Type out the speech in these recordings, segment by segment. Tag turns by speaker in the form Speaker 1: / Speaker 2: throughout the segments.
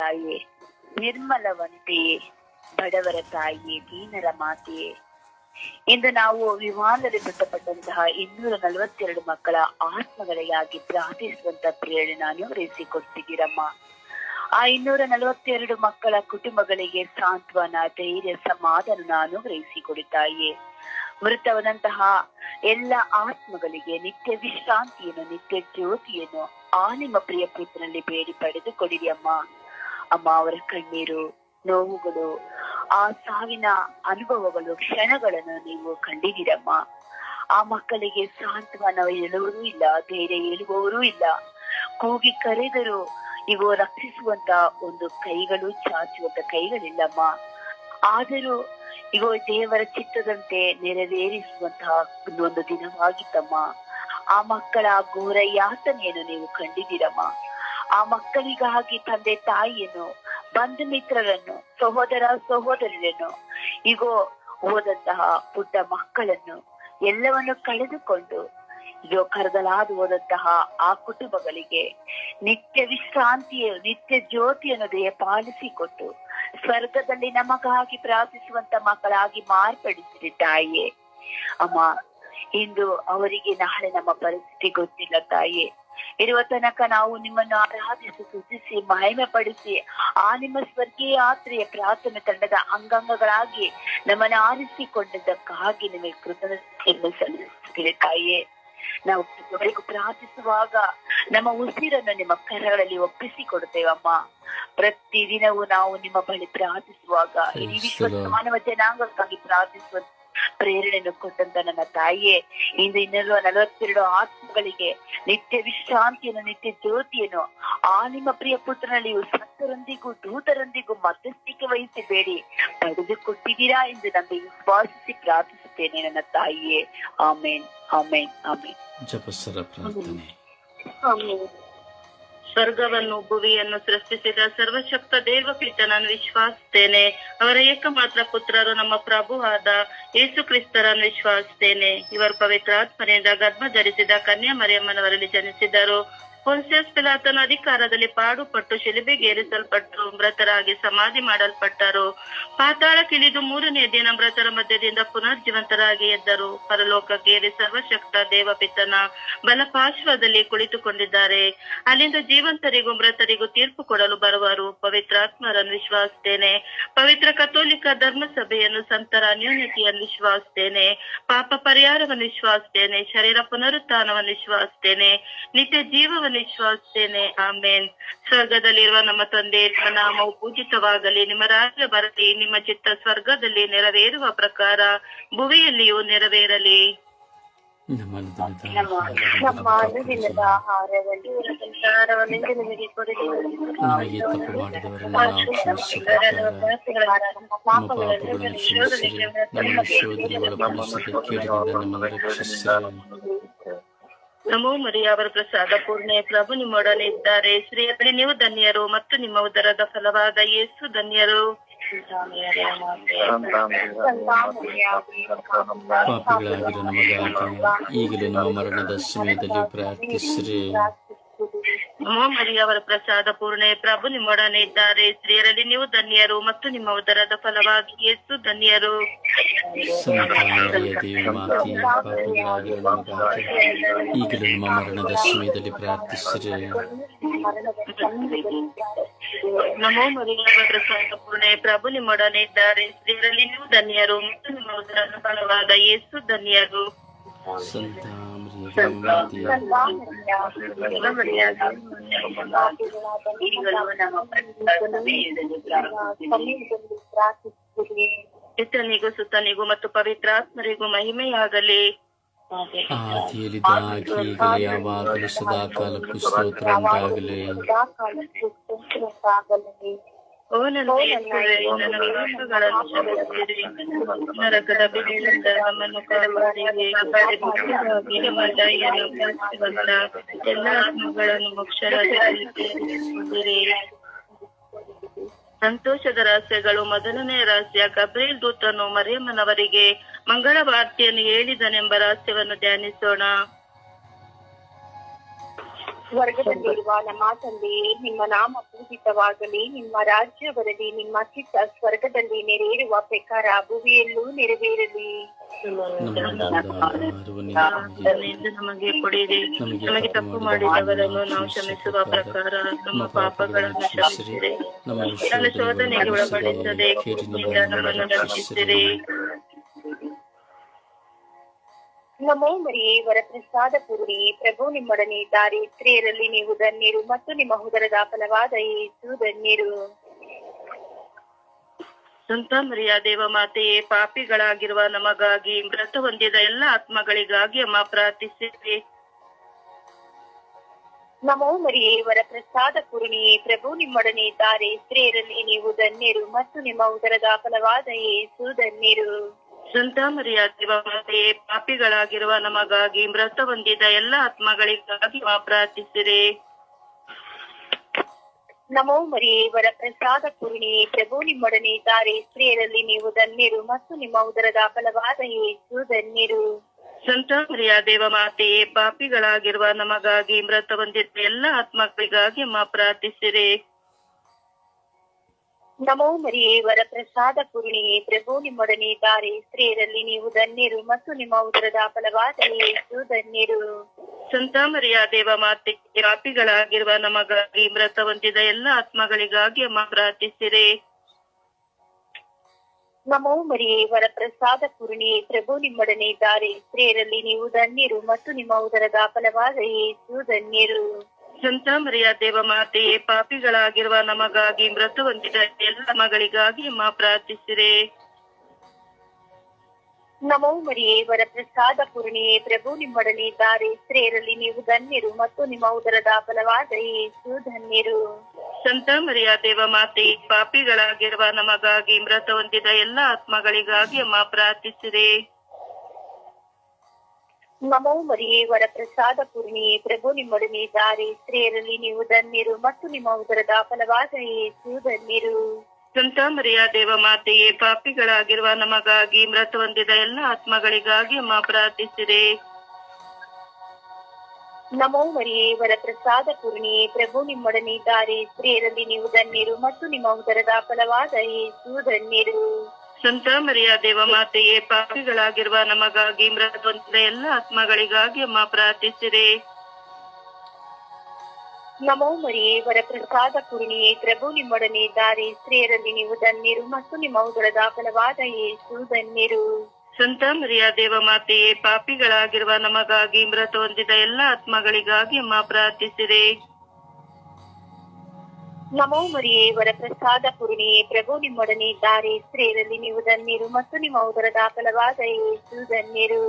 Speaker 1: ತಾಯಿಯೇ ನಿರ್ಮಲವಂತೆಯೇ ಬಡವರ ತಾಯಿಯೇ ದೀನರ ಮಾತೆಯೇ. ಇಂದು ನಾವು ವಿಮಾನದಲ್ಲಿ ಮೃತಪಟ್ಟಂತಹ ಇನ್ನೂರ ನಲವತ್ತೆರಡು ಮಕ್ಕಳ ಆತ್ಮಗಳಿಗಾಗಿ ಪ್ರಾರ್ಥಿಸುವಂತ ಪ್ರೇರಣೆ ಅನುಗ್ರಹಿಸಿಕೊಡ್ತಿದ್ದೀರಮ್ಮ ಆ ಇನ್ನೂರ ನಲವತ್ತೆರಡು ಮಕ್ಕಳ ಕುಟುಂಬಗಳಿಗೆ ಸಾಂತ್ವನ, ಧೈರ್ಯ, ಸಮಾಧಾನ ಅನುಗ್ರಹಿಸಿಕೊಡುತ್ತಾಯೇ ಮೃತವಾದಂತಹ ಎಲ್ಲ ಆತ್ಮಗಳಿಗೆ ನಿತ್ಯ ವಿಶ್ರಾಂತಿಯನ್ನು, ನಿತ್ಯ ಜ್ಯೋತಿಯನ್ನು ಆ ನಿಮ್ಮ ಪ್ರಿಯ ಪುತ್ರನಲ್ಲಿ ಬೇಡಿ ಪಡೆದುಕೊಡಿರಿ ಅಮ್ಮ. ಅಮ್ಮ ಅವರ ಕಣ್ಣೀರು, ನೋವುಗಳು, ಆ ಸಾವಿನ ಅನುಭವಗಳು, ಕ್ಷಣಗಳನ್ನು ನೀವು ಕಂಡಿದ್ದೀರಮ್ಮ. ಆ ಮಕ್ಕಳಿಗೆ ಸಾಂತ್ವನ ಹೇಳುವರೂ ಇಲ್ಲ, ಧೈರ್ಯ ಹೇಳುವವರೂ ಇಲ್ಲ. ಕೂಗಿ ಕರೆದರು ಇವು ರಕ್ಷಿಸುವಂತ ಒಂದು ಕೈಗಳು ಚಾಚುವಂತ ಕೈಗಳಿಲ್ಲಮ್ಮ. ಆದರೂ ಇಗೋ, ದೇವರ ಚಿತ್ತದಂತೆ ನೆರವೇರಿಸುವಂತಹ ಒಂದು ದಿನವಾಗಿತ್ತಮ್ಮ. ಆ ಮಕ್ಕಳ ಘೋರ ಯಾತನೆಯನ್ನು ನೀವು ಕಂಡಿದ್ದೀರಮ್ಮ. ಆ ಮಕ್ಕಳಿಗಾಗಿ ತಂದೆ ತಾಯಿಯನ್ನು, ಬಂಧು ಮಿತ್ರರನ್ನು, ಸಹೋದರ ಸಹೋದರಿಯನ್ನು, ಇಗೋ, ಹೋದಂತಹ ಪುಟ್ಟ ಮಕ್ಕಳನ್ನು ಎಲ್ಲವನ್ನು ಕಳೆದುಕೊಂಡು, ಇಗೋ, ಕರದಲಾದು ಹೋದಂತಹ ಆ ಕುಟುಂಬಗಳಿಗೆ ನಿತ್ಯ ವಿಶ್ರಾಂತಿಯ, ನಿತ್ಯ ಜ್ಯೋತಿಯನ್ನು ದಯಪಾಲಿಸಿಕೊಟ್ಟು, ಸ್ವರ್ಗದಲ್ಲಿ ನಮಗಾಗಿ ಪ್ರಾರ್ಥಿಸುವಂತ ಮಕ್ಕಳಾಗಿ ಮಾರ್ಪಡಿಸಿರಿ ತಾಯಿಯೇ ಅಮ್ಮ, ಇಂದು ಅವರಿಗೆ ನಾಳೆ ನಮ್ಮ ಪರಿಸ್ಥಿತಿ ಗೊತ್ತಿಲ್ಲ ತಾಯಿಯೇ ಇರುವ ತನಕ ನಾವು ನಿಮ್ಮನ್ನು ಆರಾಧಿಸಿ ಸುತಿಸಿ ಮಹಿಮೆ ಪಡಿಸಿ ಆ ನಿಮ್ಮ ಸ್ವರ್ಗೀಯ ಯಾತ್ರೆಯ ಪ್ರಾರ್ಥನೆ ತಂಡದ ಅಂಗಾಂಗಗಳಾಗಿ ನಮ್ಮನ್ನು ಆರಿಸಿಕೊಂಡಿದ್ದಕ್ಕಾಗಿ ನಿಮಗೆ ಕೃತಜ್ಞತೆಯನ್ನು ಸಲ್ಲಿಸುತ್ತೇವೆ. ತಾಯಿಯೇ ನಾವು ಅವರಿಗೂ ಪ್ರಾರ್ಥಿಸುವಾಗ ನಮ್ಮ ಉಸಿರನ್ನು ನಿಮ್ಮ ಕರಗಳಲ್ಲಿ ಒಪ್ಪಿಸಿಕೊಡ್ತೇವಮ್ಮ ಪ್ರತಿ ದಿನವೂ ನಾವು ನಿಮ್ಮ ಬಳಿ ಪ್ರಾರ್ಥಿಸುವಾಗ ಈ ವಿಶ್ವ ಮಾನವ ಜನಾಂಗಕ್ಕಾಗಿ ಪ್ರಾರ್ಥಿಸುವ ಪ್ರೇರಣೆಯನ್ನು ಕೊಟ್ಟಂತ ನನ್ನ ತಾಯಿಯೇ. ಇಂದು ಇನ್ನೂರ ನಲವತ್ತೆರಡು ಆತ್ಮಗಳಿಗೆ ನಿತ್ಯ ವಿಶ್ರಾಂತಿಯನ್ನು ನಿತ್ಯ ಜ್ಯೋತಿಯನ್ನು ಆ ನಿಮ್ಮ ಪ್ರಿಯ ಪುತ್ರನಲ್ಲಿ ಸತ್ತರೊಂದಿಗೂ ದೂತರೊಂದಿಗೂ ಮಧ್ಯಸ್ಥಿಕೆ ವಹಿಸಿ ಬೇಡಿ ಪಡೆದು ಕೊಟ್ಟಿದ್ದೀರಾ ಎಂದು ನಮಗೆ ವಿಶ್ವಾಸಿಸಿ ಪ್ರಾರ್ಥಿಸುತ್ತೇನೆ ನನ್ನ ತಾಯಿಯೇ. ಆಮೇನ್ ಆಮೇನ್ ಆಮೇನ್.
Speaker 2: ಜಪಸರ ಪ್ರಾರ್ಥನೆ.
Speaker 3: ಸ್ವರ್ಗವನ್ನು ಭುವಿಯನ್ನು ಸೃಷ್ಟಿಸಿದ ಸರ್ವಶಕ್ತ ದೇವಕೃತ ನಾನು ವಿಶ್ವಾಸ್ತೇನೆ ಅವರ ಏಕಮಾತ್ರ ಪುತ್ರರು ನಮ್ಮ ಪ್ರಭುವಾದ ಯೇಸು ಕ್ರಿಸ್ತರನ್ನು ವಿಶ್ವಾಸ್ತೇನೆ ಇವರು ಪವಿತ್ರಾತ್ಮನೆಯಿಂದ ಗರ್ಭ ಧರಿಸಿದ ಕನ್ಯಾ ಮರಿಯಮ್ಮನವರಲ್ಲಿ ಜನಿಸಿದರು. ಪೊನ್ಸಿಯಸ್ ಪಿಲಾತನ ಅಧಿಕಾರದಲ್ಲಿ ಪಾಡುಪಟ್ಟು ಶಿಲುಬೆಗೇರಿಸಲ್ಪಟ್ಟು ಮೃತರಾಗಿ ಸಮಾಧಿ ಮಾಡಲ್ಪಟ್ಟರು. ಪಾತಾಳಕ್ಕಿಳಿದು ಮೂರನೇ ದಿನ ಮೃತರ ಮಧ್ಯದಿಂದ ಪುನರ್ಜೀವಂತರಾಗಿ ಎದ್ದರು. ಪರಲೋಕಕ್ಕೇರಿ ಸರ್ವಶಕ್ತ ದೇವಪಿತನ ಬಲಪಾರ್ಶ್ವದಲ್ಲಿ ಕುಳಿತುಕೊಂಡಿದ್ದಾರೆ. ಅಲ್ಲಿಂದ ಜೀವಂತರಿಗೂ ಮೃತರಿಗೂ ತೀರ್ಪು ಕೊಡಲು ಬರುವರು ಪವಿತ್ರಾತ್ಮರನ್ನು ವಿಶ್ವಾಸಿಸ್ತೇನೆ ಪವಿತ್ರ ಕಥೋಲಿಕ ಧರ್ಮಸಭೆಯನ್ನು ಸಂತರ ಅನ್ಯೋನ್ಯತೆಯನ್ನು ವಿಶ್ವಾಸಿಸ್ತೇನೆ ಪಾಪ ಪರಿಹಾರವನ್ನು ವಿಶ್ವಾಸಿಸ್ತೇನೆ ಶರೀರ ಪುನರುತ್ಥಾನವನ್ನು ವಿಶ್ವಾಸಿಸ್ತೇನೆ ನಿತ್ಯ ಜೀವವನ್ನು ವಿಶ್ವಾಸಿಸ್ತೇನೆ ಆಮೇನ್. ಸ್ವರ್ಗದಲ್ಲಿರುವ ನಮ್ಮ ತಂದೆ ನಿಮ್ಮ ನಾಮವು ಪೂಜಿತವಾಗಲಿ. ನಿಮ್ಮ ರಾಜ್ಯ ಬರಲಿ. ನಿಮ್ಮ ಚಿತ್ತ ಸ್ವರ್ಗದಲ್ಲಿ ನೆರವೇರುವ ಪ್ರಕಾರ ಭುವಿಯಲ್ಲಿಯೂ ನೆರವೇರಲಿ.
Speaker 2: ನಮ್ಮ
Speaker 1: ಅನುದಿನದ ಆಹಾರವನ್ನು ಸಂಸಾರವನ್ನು ನಿಮಗೆ ಕೊಡಲಿ.
Speaker 2: ಪಾಪಗಳನ್ನು ನಮ್ಮನ್ನು
Speaker 3: ನಮೋ ಮರಿಯ ಅವರ ಪ್ರಸಾದ ಪೂರ್ಣೆ ಪ್ರಭು ನಿಮ್ಮೊಡನೆ ಇದ್ದಾರೆ. ಸ್ತ್ರೀಯರಲ್ಲಿ ನೀವು ಧನ್ಯರು ಮತ್ತು ನಿಮ್ಮ ಉದರದ ಫಲವಾದ ಯೇಸು ಧನ್ಯರು.
Speaker 2: ಪಾಪಿಗಳಾಗಿರೋ ನಮಗಾಗಿ ಈಗಲೂ ನಮ್ಮ ಮರಣದ ಸಮಯದಲ್ಲಿ ಪ್ರಾರ್ಥಿಸಿರಿ.
Speaker 3: ನಮೋ ಮರಿಯ ಅವರ ಪ್ರಸಾದ ಪೂರ್ಣೆ ಪ್ರಭು ನಿಮ್ಮೊಡನೆ ಇದ್ದಾರೆ. ಸ್ತ್ರೀಯರಲ್ಲಿ ನೀವು ಧನ್ಯರು ಮತ್ತು ನಿಮ್ಮ ಉದರದ ಫಲವಾಗಿ ಯೇಸು ಧನ್ಯರು.
Speaker 2: ಈಗಲೂ ನಿಮ್ಮ ಮರಣದ ಸಮಯದಲ್ಲಿ ಪ್ರಾರ್ಥಿಸಿರಿ.
Speaker 3: ನಮೋ ಮರಿಯವರ ಪ್ರಸಾದ ಪೂರ್ಣೆ ಪ್ರಭು ನಿಮ್ಮೊಡನೆ ಇದ್ದಾರೆ. ಸ್ತ್ರೀಯರಲ್ಲಿ ನೀವು ಧನ್ಯರು ಮತ್ತು ನಿಮ್ಮ ಉದರದ ಫಲವಾದ ಯೇಸು ಧನ್ಯರು.
Speaker 2: ಸಂತ ಮರಿಯ ದೇವಿ ಮಾತೆ
Speaker 1: ಈಗಲೂ ನಮ್ಮ ಪ್ರಸಾದ ಸಮಯದಲ್ಲಿ ಪ್ರಾರ್ಥಿಸುತ್ತೇವೆ.
Speaker 3: ಪಿತನಿಗೂ ಸುತನಿಗೂ ಮತ್ತು ಪವಿತ್ರಾತ್ಮರಿಗೂ ಮಹಿಮೆಯಾಗಲಿ
Speaker 2: ಆದಿಯಲ್ಲಿದ್ದ ಹಾಗೆ ಈಗಲೂ ಯಾವಾಗಲೂ ಸದಾ ಕಾಲಕ್ಕೂ ಸ್ತೋತ್ರ ಉಂಟಾಗಲಿ
Speaker 1: ಸದಾಕಾಲಕ್ಕೂ ಸ್ತೋತ್ರವಾಗಲಿ.
Speaker 3: ಓ ನನ್ನ ಕ್ಷಮಿಸಿರಿ ನರಕದ ಬಿಡಿಯಿಂದ ನಮ್ಮನ್ನು ಕಲಿಸುವಂತ ಎಲ್ಲ ಆತ್ಮಗಳನ್ನು ಸಂತೋಷದ ರಹಸ್ಯಗಳು ಮೊದಲನೇ ರಹಸ್ಯ. ಗಬ್ರಿಯಲ್ ದೂತನು ಮರಿಯಮ್ಮನವರಿಗೆ ಮಂಗಳ ವಾರ್ತೆಯನ್ನು ಹೇಳಿದನೆಂಬ ರಹಸ್ಯವನ್ನು ಧ್ಯಾನಿಸೋಣ.
Speaker 4: ಸ್ವರ್ಗದಲ್ಲಿರುವ ನಮ್ಮ ತಂದೆಯೇ ನಿಮ್ಮ ನಾಮ ಪೂಜಿತವಾಗಲಿ ನಿಮ್ಮ ರಾಜ್ಯ ಬರಲಿ ನಿಮ್ಮ ಚಿತ್ತ ಸ್ವರ್ಗದಲ್ಲಿ ನೆರೆಯಿರುವ ಪ್ರಕಾರ ಭೂಮಿಯಲ್ಲೂ ನೆರವೇರಲಿ.
Speaker 3: ನಮಗೆ ಕೊಡಿರಿ ನಮಗೆ ತಪ್ಪು ಮಾಡಿದವರನ್ನು ನಾವು ಕ್ಷಮಿಸುವ ಪ್ರಕಾರ ನಮ್ಮ ಪಾಪಗಳನ್ನು ಕ್ಷಮಿಸಿರಿ ನಮ್ಮ ಶೋಧನೆಗೆ ಒಳಪಡಿಸದೆ ನಮ್ಮನ್ನು ರಕ್ಷಿಸಿರಿ
Speaker 4: ನಮೋ ಮರಿಯೇ ವರಪ್ರಸಾದ ಪೂರ್ಣಿ ಪ್ರಭು ನಿಮ್ಮೊಡನೆ ದಾರಿ ಸ್ತ್ರೀಯರಲ್ಲಿ ನೀವು ಧನ್ಯರು ಮತ್ತು ನಿಮ್ಮ ಉದರದ ಫಲವಾದ ಏಸು ಧನ್ಯರು.
Speaker 3: ಸಂತ ಮರಿಯ ದೇವ ಮಾತೆಯೇ ಪಾಪಿಗಳಾಗಿರುವ ನಮಗಾಗಿ ಮೃತ ಹೊಂದಿದ ಎಲ್ಲ ಆತ್ಮಗಳಿಗಾಗಿ ಅಮ್ಮ ಪ್ರಾರ್ಥಿಸಿದ್ವಿ
Speaker 4: ನಮೋ ಮರಿಯೇ ವರಪ್ರಸಾದ ಪೂರ್ಣಿಯೇ ಪ್ರಭು ನಿಮ್ಮೊಡನೆ ಇದ್ದಾರೆ ಸ್ತ್ರೀಯರಲ್ಲಿ ನೀವು ಧನ್ಯರು ಮತ್ತು ನಿಮ್ಮ ಉದರದ ಫಲವಾದ ಏಸು ಧನ್ಯರು.
Speaker 3: ಸಂತ ಮರಿಯ ದೇವ ಮಾತೆಯೇ ಪಾಪಿಗಳಾಗಿರುವ ನಮಗಾಗಿ ಮೃತ ಹೊಂದಿದ ಎಲ್ಲ ಆತ್ಮಗಳಿಗಾಗಿ ಪ್ರಾರ್ಥಿಸಿರಿ.
Speaker 4: ನಮೋ ಮರಿಯೇ ವರಪ್ರಸಾದ ಪೂರ್ಣಿ ಪ್ರಭು ನಿಮ್ಮೊಡನೆ ಇದ್ದಾರೆ. ಸ್ತ್ರೀಯರಲ್ಲಿ ನೀವು ಧನ್ಯರು ಮತ್ತು ನಿಮ್ಮ ಉದರದ ಫಲವಾದ ಯೇಸು ಧನ್ಯರು.
Speaker 3: ಸಂತ ಮರಿಯ ದೇವ ಮಾತೆಯೇ ಪಾಪಿಗಳಾಗಿರುವ ನಮಗಾಗಿ ಮೃತ ಹೊಂದಿದ ಎಲ್ಲ ಆತ್ಮಗಳಿಗಾಗಿ ಅಮ್ಮ ಪ್ರಾರ್ಥಿಸಿರಿ.
Speaker 4: ನಮೋ ಮರಿಯೇ ವರಪ್ರಸಾದ ಪೂರ್ಣಿಯೇ ಪ್ರಭು ನಿಮ್ಮೊಡನೆ ಇದ್ದಾರೆ. ಸ್ತ್ರೀಯರಲ್ಲಿ ನೀವು ಧನ್ಯರು ಮತ್ತು ನಿಮ್ಮ ಉದರದ ಫಲವಾದ ಧನ್ಯರು.
Speaker 3: ಸಂತ ಮರಿಯ ದೇವ ಮಾತೆ ಪಾಪಿಗಳಾಗಿರುವ ನಮಗಾಗಿ ಮೃತ ಹೊಂದಿದ ಎಲ್ಲ ಆತ್ಮಗಳಿಗಾಗಿ ಅಮ್ಮ ಪ್ರಾರ್ಥಿಸಿರಿ.
Speaker 4: ನಮೋ ಮರಿಯೇ ವರಪ್ರಸಾದ ಪೂರ್ಣಿಯೇ ಪ್ರಭು ನಿಮ್ಮೊಡನೆ ಇದ್ದಾರೆ. ಸ್ತ್ರೀಯರಲ್ಲಿ ನೀವು ಧನ್ಯರು ಮತ್ತು ನಿಮ್ಮ ಉದರದ ಫಲವಾದ ಧನ್ಯರು.
Speaker 3: ಸಂತ ಮರಿಯ ದೇವ ಮಾತೆಯೇ ಪಾಪಿಗಳಾಗಿರುವ ನಮಗಾಗಿ ಮೃತ ಹೊಂದಿದ ಎಲ್ಲ ಮಗಳಿಗಾಗಿ ಅಮ್ಮ ಪ್ರಾರ್ಥಿಸಿರೆ.
Speaker 4: ನಮೋ ಮರಿಯೇ ವರಪ್ರಸಾದ ಪೂರ್ಣಿಯೇ ಪ್ರಭು ನಿಮ್ಮೊಡನೆ ಇದ್ದಾರೆ. ಸ್ತ್ರೀಯರಲ್ಲಿ ನೀವು ಧನ್ಯರು ಮತ್ತು ನಿಮ್ಮ ಉದರದ ಫಲವಾದ ಯೇಸು ಧನ್ಯರು.
Speaker 3: ಸಂತ ಮರಿಯ ದೇವ ಮಾತೆ ಪಾಪಿಗಳಾಗಿರುವ ನಮಗಾಗಿ ಮೃತ ಹೊಂದಿದ ಎಲ್ಲ ಆತ್ಮಗಳಿಗಾಗಿ ಅಮ್ಮ ಪ್ರಾರ್ಥಿಸಿರಿ.
Speaker 4: ನಮೋ ಮರಿಯೇ ವರಪ್ರಸಾದ ಪೂರ್ಣಿಯೇ ಪ್ರಭು ನಿಮ್ಮೊಡನೆ ದಾರಿ. ಸ್ತ್ರೀಯರಲ್ಲಿ ನೀವು ಧನ್ಯರು ಮತ್ತು ನಿಮ್ಮ ಉದರದ ಫಲವಾದ ಯೇಸು ಧನ್ಯರು.
Speaker 3: ಸಂತ ಮರಿಯ ದೇವ ಮಾತೆಯೇ ಪಾಪಿಗಳಾಗಿರುವ ನಮಗಾಗಿ ಮೃತ ಹೊಂದಿದ ಎಲ್ಲ ಆತ್ಮಗಳಿಗಾಗಿ ಅಮ್ಮ ಪ್ರಾರ್ಥಿಸಿದೆ
Speaker 4: ನಮೋ ಮರಿಯೇ ವರಪ್ರಸಾದ ಪೂರ್ಣಿಯೇ ಪ್ರಭು ನಿಮ್ಮೊಡನೆ ದಾರಿ. ಸ್ತ್ರೀಯರಲ್ಲಿ ನೀವು ಧನ್ಯರು ಮತ್ತು ನಿಮ್ಮ ಉದರದ ಫಲವಾದ ಯೇಸು ಧನ್ಯರು.
Speaker 3: ಸಂತ ಮರಿಯಾ ದೇವ ಮಾತೆಯೇ ಪಾಪಿಗಳಾಗಿರುವ ನಮಗಾಗಿ ಮೃತ ಹೊಂದಿದ ಎಲ್ಲ ಆತ್ಮಗಳಿಗಾಗಿ ಅಮ್ಮ ಪ್ರಾರ್ಥಿಸಿರಿ.
Speaker 4: ನಮೋ ಮರಿಯೇ ವರಪ್ರಸಾದ ಪೂರ್ಣಿಯೇ ಪ್ರಭು ನಿಮ್ಮೊಡನೆ ದಾರಿ ಸ್ತ್ರೀಯರಲ್ಲಿ ನೀವು ಧನ್ಯರು ಮತ್ತು ನಿಮ್ಮ ಅವುಗಳ ದಾಖಲವಾದ ಯೇಸು ಧನ್ಯರು.
Speaker 3: ಸಂತ ಮರಿಯ ದೇವ ಮಾತೆಯೇ ಪಾಪಿಗಳಾಗಿರುವ ನಮಗಾಗಿ ಮೃತ ಹೊಂದಿದ ಎಲ್ಲ ಆತ್ಮಗಳಿಗಾಗಿ ಅಮ್ಮ ಪ್ರಾರ್ಥಿಸಿರಿ.
Speaker 4: ನಮೋ ಮರಿಯೇ ವರಪ್ರಸಾದ ಪೂರ್ಣಿಯೇ ಪ್ರಭು ನಿಮ್ಮೊಡನೆ ಇದ್ದಾರೆ. ಸ್ತ್ರೀಯರಲ್ಲಿ ನೀವು ಧನ್ಯರು ಮತ್ತು ನಿಮ್ಮ ಉದರದ ಫಲವಾದ ಯೇಸು ಧನ್ಯರು.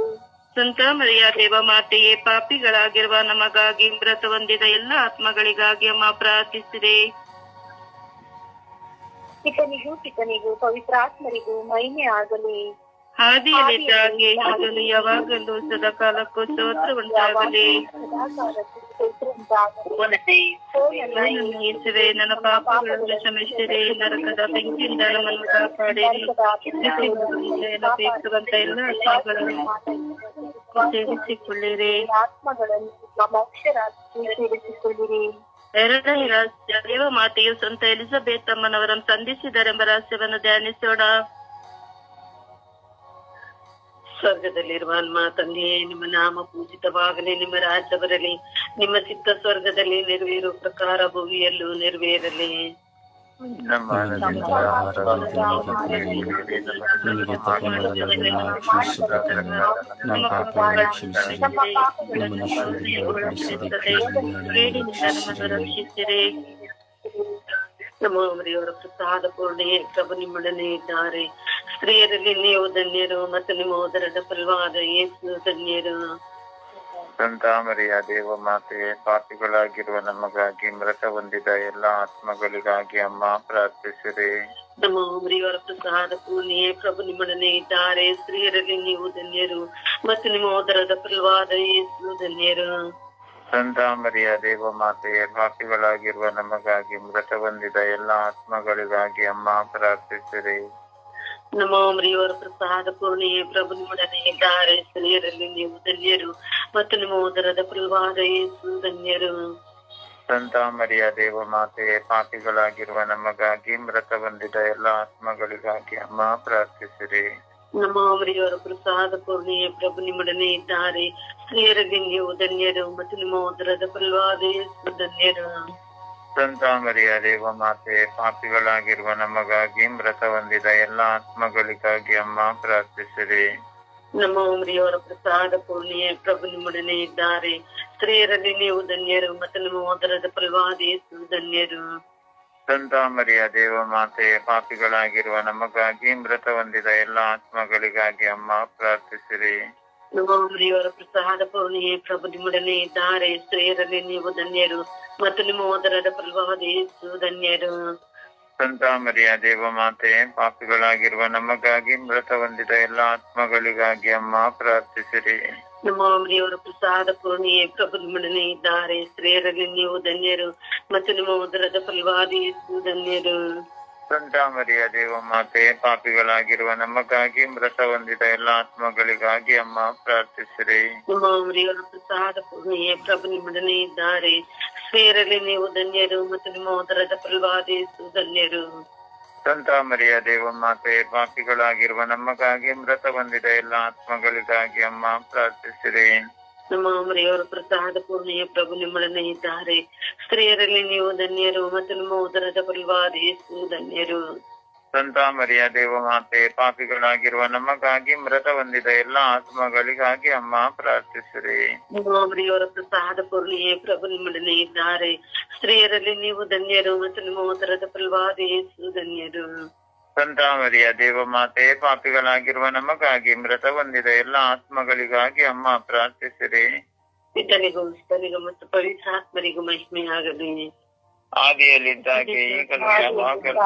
Speaker 3: ಸಂತ ಮರಿಯ ದೇವ ಮಾತೆಯೇ ಪಾಪಿಗಳಾಗಿರುವ ನಮಗಾಗಿ ಮೃತ ಹೊಂದಿದ ಎಲ್ಲ ಆತ್ಮಗಳಿಗಾಗಿ ಅಮ್ಮ ಪ್ರಾರ್ಥಿಸಿದೆ.
Speaker 4: ಪಿತನಿಗೂ ಪಿತನಿಗೂ ಪವಿತ್ರಾತ್ಮರಿಗೂ ಮಹಿಮೆ ಆಗಲಿ
Speaker 3: ಹಾದಿಯಲ್ಲಿದ್ದಾಗೆ ಅದನ್ನು ಯಾವಾಗಲೂ ಸದಾಕಾಲಕ್ಕೂ ಸ್ತೋತ್ರ ಉಂಟಾಗಲಿ. ಯೇಸುವೆ ನನ್ನ ಪಾಪಗಳನ್ನು ಕ್ಷಮಿಸಿರಿ ನರಕದ ಬೆಂಕಿಯಿಂದ ನಮ್ಮನ್ನು ಕಾಪಾಡಿರಿ. ನಿತ್ಯಜೀವನದಿಂದ ಬೇಕುವಂತ ಎಲ್ಲ ಆತ್ಮಗಳನ್ನು ಸೇರಿಸಿಕೊಳ್ಳಿರಿ. ಎರಡನೇ ರಹಸ್ಯ ದೇವ ಮಾತೆಯು ಸಂತ ಎಲಿಜಬೆತ್ ಅಮ್ಮನವರನ್ನು ಸಂಧಿಸಿದರೆಂಬ ರಹಸ್ಯವನ್ನು ಧ್ಯಾನಿಸೋಣ.
Speaker 5: ಸ್ವರ್ಗದಲ್ಲಿರುವ ನಮ್ಮ ತಂದೆಯೇ ನಿಮ್ಮ ನಾಮ ಪೂಜಿತವಾಗಲಿ ನಿಮ್ಮ ರಾಜ್ಯ ಬರಲಿ ನಿಮ್ಮ ಚಿತ್ತ ಸ್ವರ್ಗದಲ್ಲಿ ನೆರವೇರುವ ಪ್ರಕಾರ ಭೂಮಿಯಲ್ಲೂ ನೆರವೇರಲಿ.
Speaker 2: ನಮ್ಮ ನಮ್ಮ
Speaker 5: ಮರಿಯವರ ಪ್ರಸಾದ ಪೂರ್ಣೆ ಪ್ರಭು ನಿಮ್ಮೊಡನೆ ಇದ್ದಾರೆ. ಸ್ತ್ರೀಯರಲ್ಲಿ ನೀವು ಧನ್ಯರು ಮತ್ತು ನಿಮ್ಮ ಉದರದ ಫಲವಾದ ಯೇಸು ಧನ್ಯರು.
Speaker 6: ಸಂತ ಮರಿಯ ದೇವ ಮಾತೆಯೇ ಪಾಪಿಗಳಾಗಿರುವ ನಮಗಾಗಿ ಮೃತ ಹೊಂದಿದ ಎಲ್ಲಾ ಆತ್ಮಗಳಿಗಾಗಿ ಅಮ್ಮ ಪ್ರಾರ್ಥಿಸಿರಿ.
Speaker 5: ನಮ್ಮ ಮರಿಯವರ ಪ್ರಸಾದ ಪೂರ್ಣಿಯೇ ಪ್ರಭು ನಿಮ್ಮೊಡನೆ ಇದ್ದಾರೆ. ಸ್ತ್ರೀಯರಲ್ಲಿ ನೀವು ಧನ್ಯರು ಮತ್ತು ನಿಮ್ಮ ಉದರದ ಫಲವಾದ ಯೇಸು ಧನ್ಯರು.
Speaker 6: ಸಂತ ಮರಿಯ ದೇವ ಮಾತೆಯೇ ಪಾಪಿಗಳಾಗಿರುವ ನಮಗಾಗಿ ಮೃತ ಹೊಂದಿದ ಎಲ್ಲ ಆತ್ಮಗಳಿಗಾಗಿ ಅಮ್ಮ ಪ್ರಾರ್ಥಿಸಿರಿ.
Speaker 5: ನಮ್ಮ ಮರಿಯವರ ಪ್ರಸಾದ ಪೂರ್ಣಿಯೇ ಪ್ರಭು ನಿಮ್ಮೊಡನೆ ಇದ್ದಾರೆ. ಸ್ತ್ರೀಯರಲ್ಲಿ ನೀವು ಧನ್ಯರು ಮತ್ತು ನಿಮ್ಮ ಉದರದ ಪ್ರವಾದ ಯೇಸು ಧನ್ಯರು.
Speaker 6: ಸಂತಾಮರಿಯ ದೇವ ಮಾತೆಯ ಪಾಪಿಗಳಾಗಿರುವ ನಮಗಾಗಿ ಮೃತ ಹೊಂದಿದ ಎಲ್ಲ ಆತ್ಮಗಳಿಗಾಗಿ ಅಮ್ಮ ಪ್ರಾರ್ಥಿಸಿರಿ.
Speaker 5: ನಮ್ಮ ಮರಿಯವರ ಪ್ರಸಾದ ಪೂರ್ಣಿಯ ಪ್ರಭು ನಿಮ್ಮೊಡನೆ ಇದ್ದಾರೆ. ಸ್ತ್ರೀಯರಲ್ಲಿ ನೀವು ಧನ್ಯರು ಮತ್ತು ನಿಮ್ಮ ಉದರದ ಫಲವಾದ ಧನ್ಯರು.
Speaker 6: ದೇವ ಮಾತೆ ಪಾಪಿಗಳಾಗಿರುವ ನಮಗಾಗಿ ಮೃತ ಹೊಂದಿದ ಎಲ್ಲಾ ಆತ್ಮಗಳಿಗಾಗಿ ಅಮ್ಮ ಪ್ರಾರ್ಥಿಸಿರಿ.
Speaker 5: ನಮ್ಮ ಉಮರಿಯವರ ಪ್ರಸಾದ ಪೂರ್ಣಿಯೇ ಪ್ರಭು ನಿಮ್ಮೊಡನೆ ಇದ್ದಾರೆ. ಸ್ತ್ರೀಯರಲ್ಲಿ ನೀವು ಧನ್ಯರು ಮತ್ತು ನಿಮ್ಮ ಉದರದ ಫಲವಾದ ಧನ್ಯರು.
Speaker 6: ಸಂತ ಮರಿಯ ದೇವ ಮಾತೆ ಪಾಪಿಗಳಾಗಿರುವ ನಮಗಾಗಿ ಮೃತ ಹೊಂದಿದ ಎಲ್ಲ ಆತ್ಮಗಳಿಗಾಗಿ ಅಮ್ಮ ಪ್ರಾರ್ಥಿಸಿರಿ.
Speaker 5: ಮರಿಯವರ ಪ್ರಸಾದ ಪೂರ್ಣಿಯೇ ಪ್ರಭು ನಿಮ್ಮೊಡನೆ ಇದ್ದಾರೆ ಸ್ತ್ರೀಯರಲ್ಲಿ ನೀವು ಧನ್ಯರು. ಮತ್ತು ನಿಮ್ಮ ಫಲವಾದ ಯೇಸು ಧನ್ಯರು.
Speaker 6: ಸಂತಾಮರಿಯ ದೇವ ಮಾತೆ ಪಾಪಿಗಳಾಗಿರುವ ನಮಗಾಗಿ ಮೃತ ಹೊಂದಿದ ಎಲ್ಲ ಆತ್ಮಗಳಿಗಾಗಿ ಅಮ್ಮ ಪ್ರಾರ್ಥಿಸಿರಿ.
Speaker 5: ನಮ್ಮ ಮರಿಯವರ ಪ್ರಸಾದ ಪೂರ್ಣಿಯೇ ಪ್ರಭು ನಿಮ್ಮೊಡನೆ ಇದ್ದಾರೆ. ಸ್ತ್ರೀಯರಲ್ಲಿ ನೀವು ಧನ್ಯರು ಮತ್ತು ನಿಮ್ಮ ಉದರದ ಫಲವಾದಿ ಧನ್ಯರು.
Speaker 6: ಸಂತಾಮರಿಯ ದೇವ ಮಾತೆ ಪಾಪಿಗಳಾಗಿರುವ ನಮಗಾಗಿ ಮೃತ ಹೊಂದಿದ ಎಲ್ಲ ಆತ್ಮಗಳಿಗಾಗಿ ಅಮ್ಮ ಪ್ರಾರ್ಥಿಸಿರಿ.
Speaker 5: ನಿಮ್ಮ ಮರಿಯವರ ಪ್ರಸಾದ ಪೂರ್ಣಿಯೇ ಪ್ರಭು ನಿಮ್ಮೊಡನೆ ಇದ್ದಾರೆ. ಸ್ತ್ರೀಯರಲ್ಲಿ ನೀವು ಧನ್ಯರು ಮತ್ತು ನಿಮ್ಮ ಉದರದ ಫಲವಾದಿ ಧನ್ಯರು.
Speaker 6: ಸಂತ ಮರಿಯ ದೇವ ಮಾತೆ, ಪಾಪಿಗಳಾಗಿರುವ ನಮಗಾಗಿ ಮೃತ ಹೊಂದಿದ. ಎಲ್ಲ ಆತ್ಮಗಳಿಗಾಗಿ ಅಮ್ಮ ಪ್ರಾರ್ಥಿಸಿದೆ
Speaker 5: ನಮ್ಮ ಮರಿಯವರು ಪ್ರಸಾದ ಪೂರ್ಣಿಯ ಪ್ರಭು ನಿಮ್ಮೊಡನೆ ಇದ್ದಾರೆ. ಸ್ತ್ರೀಯರಲ್ಲಿ ನೀವು ಧನ್ಯರು ಮತ್ತು ನಿಮ್ಮ ಉದರದ ಫಲವಾದ ಧನ್ಯರು.
Speaker 6: ಸಂತ ಮರಿಯ ದೇವ ಮಾತೆ ಪಾಪಿಗಳಾಗಿರುವ ನಮಗಾಗಿ ಮೃತ ಹೊಂದಿದ ಎಲ್ಲ ಆತ್ಮಗಳಿಗಾಗಿ ಅಮ್ಮ ಪ್ರಾರ್ಥಿಸಿರಿ.
Speaker 5: ನಿಮ್ಮ ಮರಿಯವರ ಪ್ರಸಾದ ಪೂರ್ಣಿಯೇ ಪ್ರಭು ನಿಮ್ಮೊಡನೆ ಇದ್ದಾರೆ. ಸ್ತ್ರೀಯರಲ್ಲಿ ನೀವು ಧನ್ಯರು ಮತ್ತು ನಿಮ್ಮ ಉದರದ ಫಲವಾದ ಯೇಸು ಧನ್ಯರು.
Speaker 6: ಸಂತ ಮರಿಯ ದೇವ ಮಾತೆ ಪಾಪಿಗಳಾಗಿರುವ ನಮಗಾಗಿ ಮೃತ ಹೊಂದಿದ ಎಲ್ಲ ಆತ್ಮಗಳಿಗಾಗಿ ಅಮ್ಮ ಪ್ರಾರ್ಥಿಸಿರಿ.
Speaker 5: ಪಿತನಿಗೂ ಸ್ತನಿಗೂ ಮತ್ತು ಪವಿತ್ರಾತ್ಮರಿಗೂ ಮಹಿಮೆಯಾಗಲಿ.
Speaker 6: ಆದಿಯಲ್ಲಿದ್ದಾಗೆ ಈಗಲೂ ಯಾವಾಗಲೂ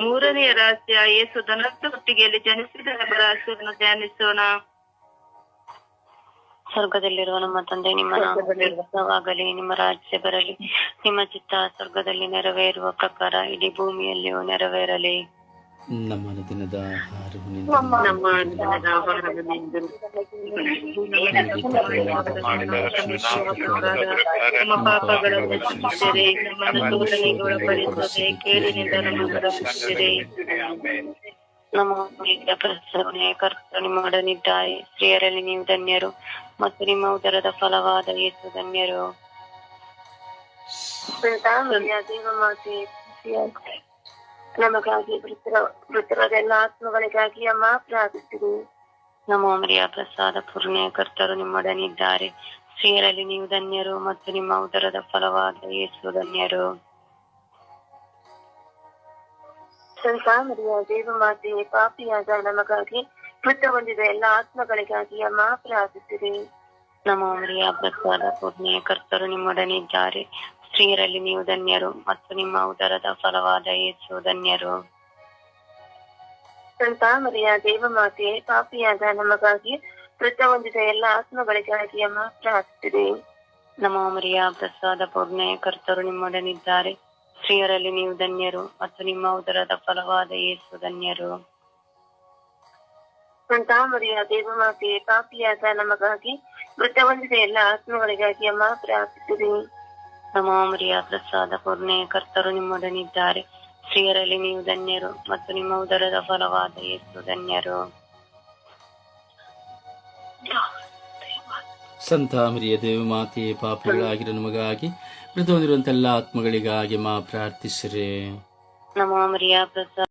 Speaker 3: ಮೂರನೆಯ ರಾಜ್ಯ ಏಸು ಧನಸ್ಥ ಹುಟ್ಟಿಗೆಯಲ್ಲಿ ಜನಿಸಿದ ಧ್ಯಾನಿಸೋಣ.
Speaker 7: ಸ್ವರ್ಗದಲ್ಲಿರುವ ನಮ್ಮ ತಂದೆ ನಿಮ್ಮ ನಾಮವಾಗಲಿ ನಿಮ್ಮ ರಾಜ್ಯ ಬರಲಿ ನಿಮ್ಮ ಚಿತ್ತ ಸ್ವರ್ಗದಲ್ಲಿ ನೆರವೇರುವ ಪ್ರಕಾರ ಇಡೀ ಭೂಮಿಯಲ್ಲಿಯೂ ನೆರವೇರಲಿ.
Speaker 2: ನಮ್ಮ ದಿನದ
Speaker 5: ನಮ್ಮ
Speaker 3: ಪಾಪಗಳನ್ನು ನಮ್ಮನ್ನು ಒಳಪಡಿಸದೆ ಕೇಳಿನಿಂದ ನಮ್ಮನ್ನು ರಕ್ಷಿಸಿರಿ
Speaker 7: ಕರ್ತರು ನಿಮ್ಮೊಡನಿದ್ದಾರೆ ಸ್ತ್ರೀಯರಲ್ಲಿ ನೀವು ಧನ್ಯರು. ಮತ್ತು ನಿಮ್ಮ ಉದರದ ಫಲವಾದ ಯೇಸು ಧನ್ಯರು.
Speaker 1: ನಮಗಾಗಿ ಮೃತರ ಮೃತರಾದ ಎಲ್ಲ ಆತ್ಮಗಳಿಗಾಗಿ ಅಮ್ಮ ಪ್ರಾರ್ಥಿಸಿರಿ.
Speaker 7: ನಮ್ಮ ಮರಿಯ ಪ್ರಸಾದ ಪೂರ್ಣೆಯ ಕರ್ತರು ನಿಮ್ಮೊಡನಿದ್ದಾರೆ. ಸ್ತ್ರೀಯರಲ್ಲಿ ನೀವು ಧನ್ಯರು ಮತ್ತು ನಿಮ್ಮ ಉದರದ ಫಲವಾದ ಯೇಸು ಧನ್ಯರು.
Speaker 1: ಸಂತಾಮರಿಯ ದೇವಮಾತೆ ಪಾಪಿಯಾದ ನಮಗಾಗಿ ಮೃತ ಹೊಂದಿದ ಎಲ್ಲ ಆತ್ಮಗಳಿಗಾಗಿ ಅಮ್ಮ ಪ್ರಾರ್ಥಿಸಿರಿ
Speaker 7: ನಮ್ಮ ಮರಿಯ ಪ್ರಸಾದ ಪೂರ್ಣಿಯ ಕರ್ತರು ನಿಮ್ಮೊಡನಿದ್ದಾರೆ ಸ್ತ್ರೀಯರಲ್ಲಿ ನೀವು ಧನ್ಯರು ಮತ್ತು ನಿಮ್ಮ ಉದರದ ಫಲವಾದ ಯೇಸು ಧನ್ಯರು.
Speaker 1: ಸಂತಾಮರಿಯ ದೇವಮಾತೆ ಪಾಪಿಯಾದ ನಮಗಾಗಿ ಮೃತ ಹೊಂದಿದ ಎಲ್ಲ ಆತ್ಮಗಳಿಗಾಗಿ ಅಮ್ಮ ಪ್ರಾರ್ಥಿಸಿರಿ
Speaker 7: ನಮ್ಮ ಮರಿಯ ಪ್ರಸಾದ ಪೂರ್ಣೆಯ ಕರ್ತರು ನಿಮ್ಮೊಡನಿದ್ದಾರೆ ಸ್ತ್ರೀಯರಲ್ಲಿ ನೀವು ಧನ್ಯರು ಮತ್ತು ನಿಮ್ಮ ಉದರದ ಫಲವಾದ ಯೇಸು ಧನ್ಯರು.
Speaker 1: ಸಂತಾಮರಿಯ ದೇವಮಾತೆ ಪಾಪಿಯಾದ ನಮಗಾಗಿ ಮೃತ ಹೊಂದಿದ ಎಲ್ಲ ಆತ್ಮಗಳಿಗಾಗಿ ಅಮ್ಮ ಪ್ರಾರ್ಥಿಸಿದೆ
Speaker 7: ನಮೋ ಮರಿಯ ಪ್ರಸಾದ ಪೂರ್ಣೆಯ ಕರ್ತರು ನಿಮ್ಮೊಡನಿದ್ದಾರೆ. ಸ್ತ್ರೀಯರಲ್ಲಿ ನೀವು ಧನ್ಯರು ಮತ್ತು ನಿಮ್ಮ ಉದರದ ಫಲವಾದ ಯೇಸು ಧನ್ಯರು.
Speaker 2: ಸಂತ ಮರಿಯ ದೇವ ಮಾತೆಯೇ ಪಾಪಿಗಳಾಗಿರೋ ನಮಗಾಗಿ ಮೃತ ಹೊಂದಿರುವಂತೆಲ್ಲ ಆತ್ಮಗಳಿಗಾಗಿ ಮಾ ಪ್ರಾರ್ಥಿಸಿರಿ.
Speaker 7: ನಮ್ಮ ಮರಿಯ ಪ್ರಸಾದ